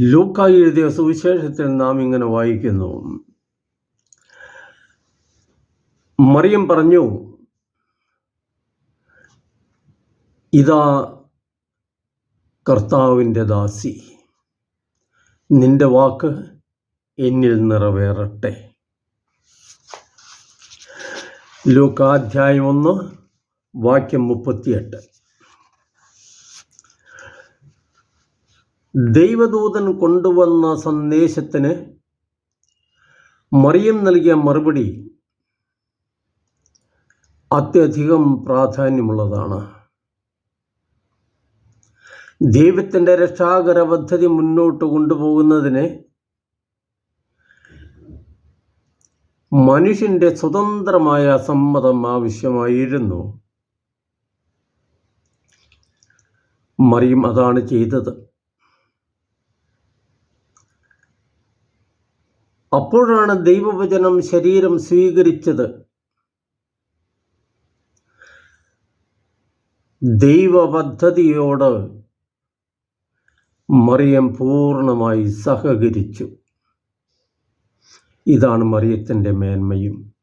ലൂക്കായി എഴുതിയ സുവിശേഷത്തിൽ നാം ഇങ്ങനെ വായിക്കുന്നു. മറിയം പറഞ്ഞു ഇതാ കർത്താവിന്റെ ദാസി നിന്റെ വാക്ക് എന്നിൽ നിറവേറട്ടെ. ലൂക്കാധ്യായം ഒന്ന് വാക്യം മുപ്പത്തിയെട്ട്. ദൈവദൂതൻ കൊണ്ടുവന്ന സന്ദേശത്തിന് മറിയം നൽകിയ മറുപടി അത്യധികം പ്രാധാന്യമുള്ളതാണ്. ദൈവത്തിന്റെ രക്ഷാകര പദ്ധതി മുന്നോട്ട് കൊണ്ടുപോകുന്നതിന് മനുഷ്യന്റെ സ്വതന്ത്രമായ സമ്മതം ആവശ്യമായിരുന്നു. മറിയും അതാണ് ചെയ്തത്. അപ്പോഴാണ് ദൈവവചനം ശരീരം സ്വീകരിച്ചത്. ദൈവപദ്ധതിയോട് മറിയം പൂർണമായി സഹകരിച്ചു. ഇതാണ് മറിയത്തിന്റെ മേന്മയും.